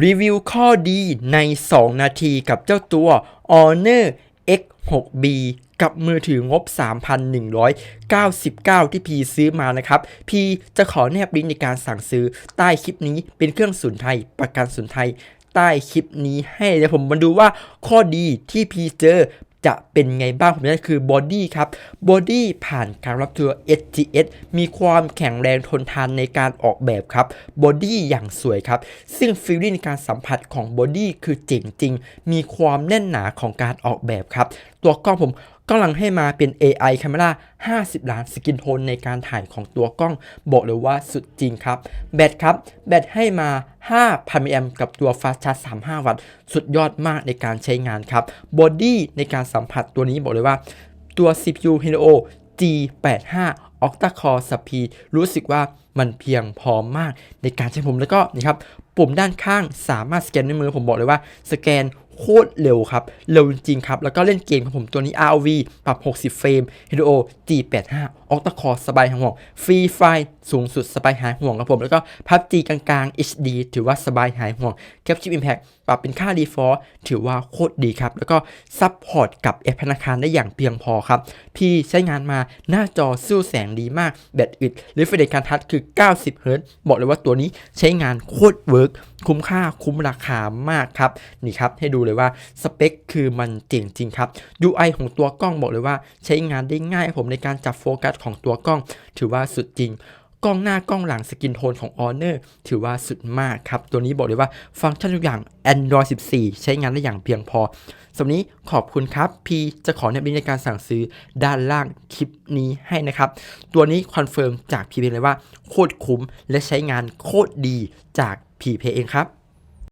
รีวิวข้อดีใน 2 นาทีกับเจ้าตัว Honor X6B กับมือถืองบ 3,199 ที่พีซื้อมานะครับ พีจะขอแนบลิงก์ในการสั่งซื้อใต้คลิปนี้เป็นเครื่องสุนไทย ประกันสุนไทยใต้คลิปนี้ให้เดี๋ยวผมมาดูว่าข้อดีที่พีเจอ จะเป็นไงบ้างผมนี่คือบอดี้ครับบอดี้ผ่านการรับเชื้อ SGS มีความแข็งแรงทนทานในการออกแบบครับบอดี้อย่างสวยครับ ซึ่งฟีลลิ่งในการสัมผัสของบอดี้คือเจ๋งจริง มีความแน่นหนาของการออกแบบครับ ตัวกล้องผม กำลังให้มาเป็น AI Camera 50 ล้านสกินโทนในการถ่ายของตัวกล้อง บอกเลยว่าสุดจริงครับ แบตครับ แบตให้มา 5,000มิลลิแอมป์กับตัวฟาสชาร์จ35 วัตต์ สุดยอดมากในการใช้งานครับบอดี้ในการสัมผัสตัวนี้บอกเลยว่า ตัว CPU Helio G85 Octa Core Speed รู้สึกว่ามันเพียงพอมากในการใช้ผมแล้วก็นี่ครับปุ่มด้านข้างสามารถสแกนด้วยมือผมบอกเลยว่าสแกน โคตรเร็วครับ เร็วจริงครับ แล้วก็เล่นเกมของผมตัวนี้ ROV ปรับ 60 เฟรม HDO G85 Octa Core สบายหายห่วง ฟรีไฟสูงสุดสบายหายห่วงครับผม แล้วก็ PUBG กลางๆ HD ถือว่าสบายหายห่วง Capture Impact ปรับเป็นค่า Default ถือว่าโคตรดีครับ แล้วก็ซัพพอร์ตกับแอปธนาคารได้อย่างเพียงพอครับ พี่ใช้งานมาหน้าจอสู้แสงดีมาก แบตอึด Refresh การทัชคือ 90เฮิรตบอกเลยว่าตัวนี้ใช้งานโคตรเวิร์กคุ้มค่าคุ้มราคามากครับ นี่ครับ ให้ดูเลยว่าสเปคคือมันเจ๋งจริงครับ UI ของตัวกล้องบอกเลยว่าใช้งานได้ง่ายผมในการจับโฟกัสของตัวกล้อง ถือว่าสุดจริง กล้องหน้ากล้องหลังสกินโทนของ Honor ถือว่าสุดมากครับ ตัวนี้บอกเลยว่าฟังก์ชันทุกอย่าง Android 14 ใช้งานได้อย่างเพียงพอสำหรับนี้ขอบคุณครับ พีจะขอแนบลิงก์ในการสั่งซื้อด้านล่างคลิปนี้ให้นะครับ ตัวนี้คอนเฟิร์มจากพีเพเลยว่าโคตรคุ้มและใช้งานโคตรดีจากพีเพเองครับ